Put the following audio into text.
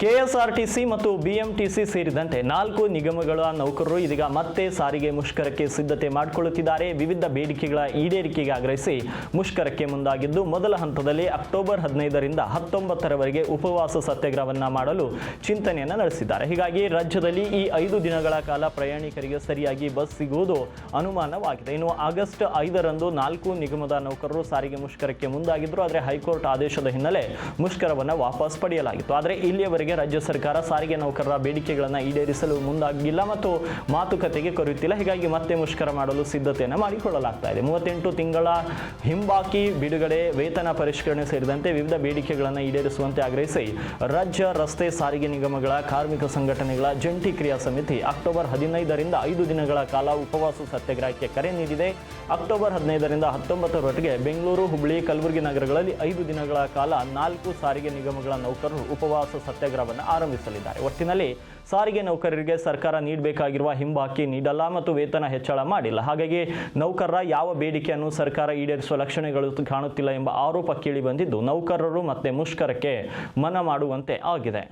KSRTC ಮತ್ತು BMTC ಸೇರಿದಂತೆ ನಾಲ್ಕು ನಿಗಮಗಳ ನೌಕರರು ಇದೀಗ ಮತ್ತೆ ಸಾರಿಗೆ ಮುಷ್ಕರಕ್ಕೆ ಸಿದ್ಧತೆ ಮಾಡಿಕೊಳ್ಳುತ್ತಿದ್ದಾರೆ. ವಿವಿಧ ಬೇಡಿಕೆಗಳ ಈಡೇರಿಕೆಗೆ ಆಗ್ರಹಿಸಿ ಮುಷ್ಕರಕ್ಕೆ ಮುಂದಾಗಿದ್ದು, ಮೊದಲ ಹಂತದಲ್ಲಿ ಅಕ್ಟೋಬರ್ ಹದಿನೈದರಿಂದ ಹತ್ತೊಂಬತ್ತರವರೆಗೆ ಉಪವಾಸ ಸತ್ಯಾಗ್ರಹವನ್ನ ಮಾಡಲು ಚಿಂತನೆಯನ್ನು ನಡೆಸಿದ್ದಾರೆ. ಹೀಗಾಗಿ ರಾಜ್ಯದಲ್ಲಿ ಈ ಐದು ದಿನಗಳ ಕಾಲ ಪ್ರಯಾಣಿಕರಿಗೆ ಸರಿಯಾಗಿ ಬಸ್ ಸಿಗುವುದು ಅನುಮಾನವಾಗಿದೆ. ಇನ್ನು ಆಗಸ್ಟ್ ಐದರಂದು ನಾಲ್ಕು ನಿಗಮದ ನೌಕರರು ಸಾರಿಗೆ ಮುಷ್ಕರಕ್ಕೆ ಮುಂದಾಗಿದ್ದರು. ಆದರೆ ಹೈಕೋರ್ಟ್ ಆದೇಶದ ಹಿನ್ನೆಲೆ ಮುಷ್ಕರವನ್ನು ವಾಪಸ್ ಪಡೆಯಲಾಗಿತ್ತು. ಆದರೆ ಇಲ್ಲಿಯವರೆಗೆ ರಾಜ್ಯ ಸರ್ಕಾರ ಸಾರಿಗೆ ನೌಕರರ ಬೇಡಿಕೆಗಳನ್ನು ಈಡೇರಿಸಲು ಮುಂದಾಗಿಲ್ಲ ಮತ್ತು ಮಾತುಕತೆಗೆ ಕರೆಯುತ್ತಿಲ್ಲ. ಹೀಗಾಗಿ ಮತ್ತೆ ಮುಷ್ಕರ ಮಾಡಲು ಸಿದ್ಧತೆಯನ್ನು ಮಾಡಿಕೊಳ್ಳಲಾಗ್ತಾ ಇದೆ. ಮೂವತ್ತೆಂಟು ತಿಂಗಳ ಹಿಂಬಾಕಿ ಬಿಡುಗಡೆ ವೇತನ ಪರಿಷ್ಕರಣೆ ಸೇರಿದಂತೆ ವಿವಿಧ ಬೇಡಿಕೆಗಳನ್ನು ಈಡೇರಿಸುವಂತೆ ಆಗ್ರಹಿಸಿ ರಾಜ್ಯ ರಸ್ತೆ ಸಾರಿಗೆ ನಿಗಮಗಳ ಕಾರ್ಮಿಕ ಸಂಘಟನೆಗಳ ಜಂಟಿ ಕ್ರಿಯಾ ಸಮಿತಿ ಅಕ್ಟೋಬರ್ ಹದಿನೈದರಿಂದ ಐದು ದಿನಗಳ ಕಾಲ ಉಪವಾಸ ಸತ್ಯಾಗ್ರಹಕ್ಕೆ ಕರೆ ನೀಡಿದೆ. ಅಕ್ಟೋಬರ್ ಹದಿನೈದರಿಂದ ಹತ್ತೊಂಬತ್ತರವರೆಗೆ ಬೆಂಗಳೂರು, ಹುಬ್ಬಳ್ಳಿ, ಕಲಬುರಗಿ ನಗರಗಳಲ್ಲಿ ಐದು ದಿನಗಳ ಕಾಲ ನಾಲ್ಕು ಸಾರಿಗೆ ನಿಗಮಗಳ ನೌಕರರು ಉಪವಾಸ ಸತ್ಯಾಗ್ರಹವನ್ನು ಆರಂಭಿಸಲಿದ್ದಾರೆ. ಒಟ್ಟಿನಲ್ಲಿ ಸಾರಿಗೆ ನೌಕರರಿಗೆ ಸರ್ಕಾರ ನೀಡಬೇಕಾಗಿರುವ ಹಿಂಬಾಕಿ ನೀಡಲ್ಲ ಮತ್ತು ವೇತನ ಹೆಚ್ಚಳ ಮಾಡಿಲ್ಲ. ಹಾಗಾಗಿ ನೌಕರರ ಯಾವ ಬೇಡಿಕೆಯನ್ನು ಸರ್ಕಾರ ಈಡೇರಿಸುವ ಲಕ್ಷಣಗಳು ಕಾಣುತ್ತಿಲ್ಲ ಎಂಬ ಆರೋಪ ಕೇಳಿ ಬಂದಿದ್ದು, ನೌಕರರು ಮತ್ತೆ ಮುಷ್ಕರಕ್ಕೆ ಮನ ಮಾಡುವಂತೆ ಆಗಿದೆ.